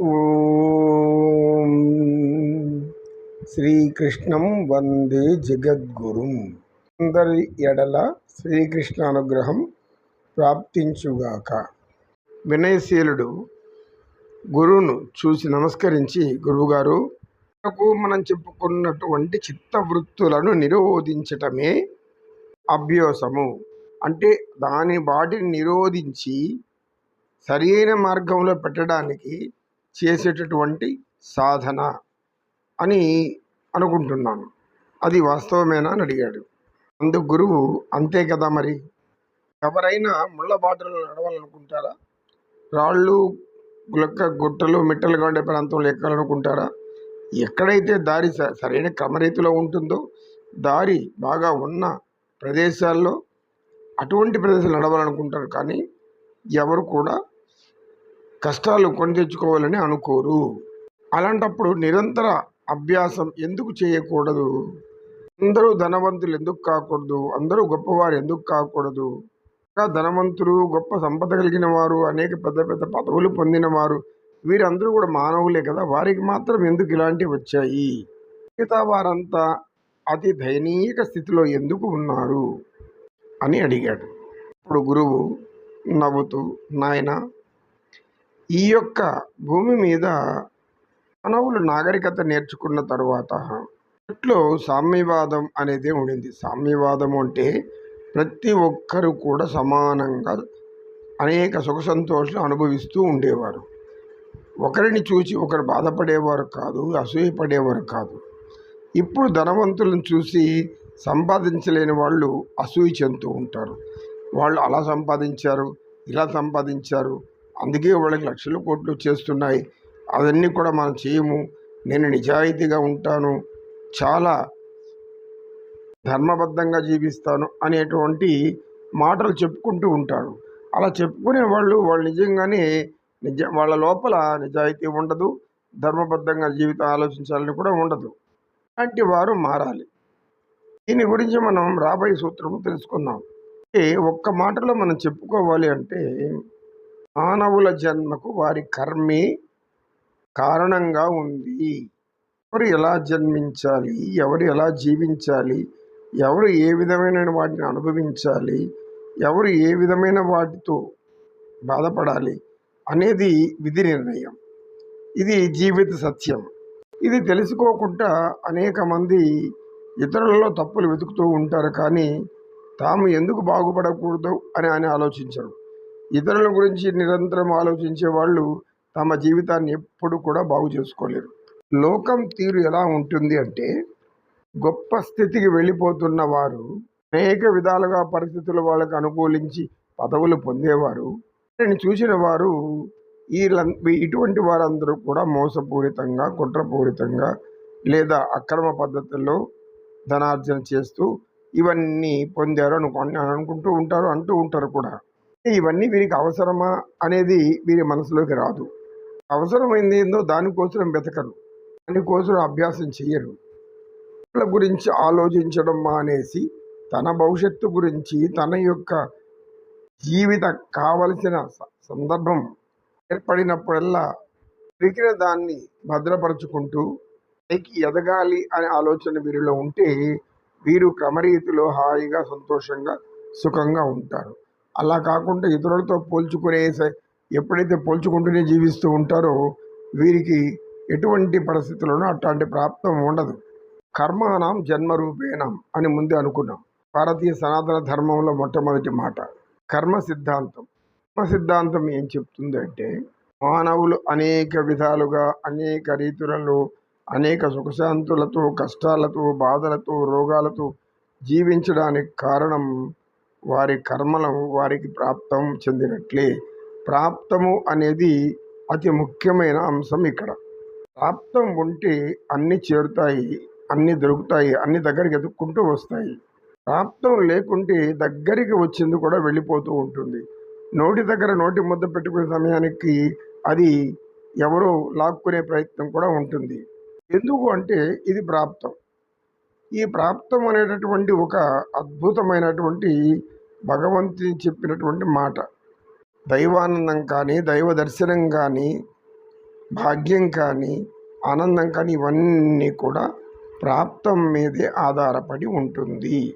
ఓం శ్రీకృష్ణం వందే జగద్గురుం. అందరి ఎడల శ్రీకృష్ణ అనుగ్రహం ప్రాప్తించుగాక. వినయశీలుడు గురువును చూసి నమస్కరించి గురువుగారు మనకు మనం చెప్పుకున్నటువంటి చిత్తవృత్తులను నిరోధించటమే అభ్యాసము. అంటే దాని వాటిని నిరోధించి సరైన మార్గంలో పెట్టడానికి చేసేటటువంటి సాధన అని అనుకుంటున్నాను. అది వాస్తవమేనా అని అడిగాడు. అందుకు గురువు అంతే కదా మరి? ఎవరైనా ముళ్ళ బాటలు నడవాలనుకుంటారా? రాళ్ళు గులక్క గుట్టలు మిట్టలుగా ఉండే ప్రాంతంలో ఎక్కాలనుకుంటారా? ఎక్కడైతే దారి స- సరైన క్రమరీతిలో ఉంటుందో దారి బాగా ఉన్న ప్రదేశాల్లో అటువంటి ప్రదేశాలు నడవాలనుకుంటారు. కానీ ఎవరు కూడా కష్టాలు కొని తెచ్చుకోవాలని అనుకోరు. అలాంటప్పుడు నిరంతర అభ్యాసం ఎందుకు చేయకూడదు? అందరూ ధనవంతులు ఎందుకు కాకూడదు? అందరూ గొప్పవారు ఎందుకు కాకూడదు? ఇంకా ధనవంతులు గొప్ప సంపద కలిగిన వారు అనేక పెద్ద పెద్ద పదవులు పొందిన వారు వీరందరూ కూడా మానవులే కదా? వారికి మాత్రం ఎందుకు ఇలాంటివి వచ్చాయి? మిగతా వారంతా అతి దయనీయక స్థితిలో ఎందుకు ఉన్నారు? అని అడిగాడు. ఇప్పుడు గురువు నవ్వుతూ నాయన ఈ యొక్క భూమి మీద మానవులు నాగరికత నేర్చుకున్న తరువాత ఇట్లో సామ్యవాదం అనేది ఉండింది. సామ్యవాదం అంటే ప్రతి ఒక్కరు కూడా సమానంగా అనేక సుఖ సంతోషాలు అనుభవిస్తూ ఉండేవారు. ఒకరిని చూసి ఒకరు బాధపడేవారు కాదు అసూయపడేవారు కాదు. ఇప్పుడు ధనవంతులను చూసి సంపాదించలేని వాళ్ళు అసూయ చెందుతూ ఉంటారు. వాళ్ళు అలా సంపాదించారు ఇలా సంపాదించారు అందుకే వాళ్ళకి లక్షల కోట్లు చేస్తున్నాయి. అవన్నీ కూడా మనం చేయము. నేను నిజాయితీగా ఉంటాను. చాలా ధర్మబద్ధంగా జీవిస్తాను అనేటువంటి మాటలు చెప్పుకుంటూ ఉంటారు. అలా చెప్పుకునే వాళ్ళు వాళ్ళు నిజంగానే నిజ వాళ్ళ లోపల నిజాయితీ ఉండదు. ధర్మబద్ధంగా జీవితం ఆలోచించాలని కూడా ఉండదు. అలాంటి వారు మారాలి. దీని గురించి మనం రాబోయే సూత్రము తెలుసుకుందాం. ఒక్క మాటలో మనం చెప్పుకోవాలి అంటే మానవుల జన్మకు వారి కర్మే కారణంగా ఉంది. ఎవరు ఎలా జన్మించాలి? ఎవరు ఎలా జీవించాలి? ఎవరు ఏ విధమైన వాటిని అనుభవించాలి? ఎవరు ఏ విధమైన వాటితో బాధపడాలి? అనేది విధి నిర్ణయం. ఇది జీవిత సత్యం. ఇది తెలుసుకోకుండా అనేక మంది ఇతరులలో తప్పులు వెతుకుతూ ఉంటారు కానీ తాము ఎందుకు బాగుపడకూడదు అని అని ఆలోచించరు. ఇతరుల గురించి నిరంతరం ఆలోచించే వాళ్ళు తమ జీవితాన్ని ఎప్పుడు కూడా బాగు చేసుకోలేరు. లోకం తీరు ఎలా ఉంటుంది అంటే గొప్ప స్థితికి వెళ్ళిపోతున్న వారు అనేక విధాలుగా పరిస్థితులు వాళ్ళకు అనుకూలించి పదవులు పొందేవారు నేను చూసిన వారు ఈ ఇటువంటి వారందరూ కూడా మోసపూరితంగా కుట్రపూరితంగా లేదా అక్రమ పద్ధతుల్లో ధనార్జన చేస్తూ ఇవన్నీ పొందారు అనుకో అనుకుంటూ ఉంటారు అంటూ ఉంటారు కూడా. ఇవన్నీ వీరికి అవసరమా అనేది వీరి మనసులోకి రాదు. అవసరమైంది ఏందో దానికోసం వెతకరు. దానికోసం అభ్యాసం చేయరు వాళ్ళ గురించి ఆలోచించడం మానేసి తన భవిష్యత్తు గురించి తన యొక్క జీవిత కావలసిన స- సందర్భం ఏర్పడినప్పుడల్లా దొరికిన దాన్ని భద్రపరచుకుంటూ పైకి ఎదగాలి అనే ఆలోచన వీరిలో ఉంటే వీరు క్రమరీతిలో హాయిగా సంతోషంగా సుఖంగా ఉంటారు. అలా కాకుండా ఇతరులతో పోల్చుకునే ఎప్పుడైతే పోల్చుకుంటూనే జీవిస్తూ ఉంటారో వీరికి ఎటువంటి పరిస్థితుల్లోనూ అట్లాంటి ప్రాప్తం ఉండదు. కర్మానం జన్మరూపేణం అని ముందే అనుకున్నాం. భారతీయ సనాతన ధర్మంలో మొట్టమొదటి మాట కర్మ సిద్ధాంతం. కర్మ సిద్ధాంతం ఏం చెప్తుందంటే మానవులు అనేక విధాలుగా అనేక రీతులలో అనేక సుఖశాంతులతో కష్టాలతో బాధలతో రోగాలతో జీవించడానికి కారణం వారి కర్మలు వారికి ప్రాప్తం చెందినట్లే. ప్రాప్తము అనేది అతి ముఖ్యమైన అంశం ఇక్కడ. ప్రాప్తం ఉంటే అన్నీ చేరుతాయి అన్నీ దొరుకుతాయి అన్ని దగ్గరికి ఎదుక్కుంటూ వస్తాయి. ప్రాప్తం లేకుంటే దగ్గరికి వచ్చింది కూడా వెళ్ళిపోతూ ఉంటుంది. నోటి దగ్గర నోటి ముద్ద పెట్టుకునే సమయానికి అది ఎవరో లాక్కునే ప్రయత్నం కూడా ఉంటుంది. ఎందుకు అంటే ఇది ప్రాప్తం. ఈ ప్రాప్తం అనేటటువంటి ఒక అద్భుతమైనటువంటి భగవంతుని చెప్పినటువంటి మాట. దైవానందం కానీ దైవ దర్శనం కానీ భాగ్యం కానీ ఆనందం కానీ ఇవన్నీ కూడా ప్రాప్తం మీదే ఆధారపడి ఉంటుంది.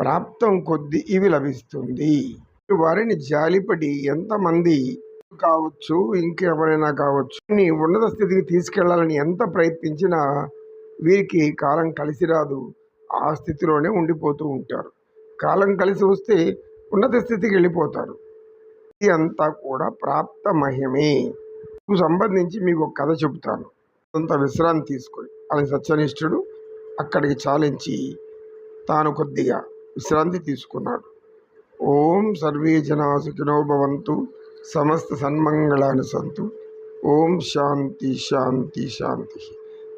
ప్రాప్తం కొద్ది ఇవి లభిస్తుంది. వారిని జాలిపడి ఎంతమంది కావచ్చు ఇంకెవరైనా కావచ్చు నీ ఉన్నత స్థితికి తీసుకెళ్ళాలని ఎంత ప్రయత్నించినా వీరికి కాలం కలిసి రాదు. ఆ స్థితిలోనే ఉండిపోతూ ఉంటారు. కాలం కలిసి వస్తే ఉన్నత స్థితికి వెళ్ళిపోతారు. ఇది అంతా కూడా ప్రాప్త మహిమే. సంబంధించి మీకు ఒక కథ చెబుతాను. కొంత విశ్రాంతి తీసుకొని అని సత్యనిష్ఠుడు అక్కడికి చాలించి తాను కొద్దిగా విశ్రాంతి తీసుకున్నాడు. ఓం సర్వే జనా సుఖినో భవంతు సమస్త సన్మంగళాని సంతు ఓం శాంతి శాంతి శాంతి.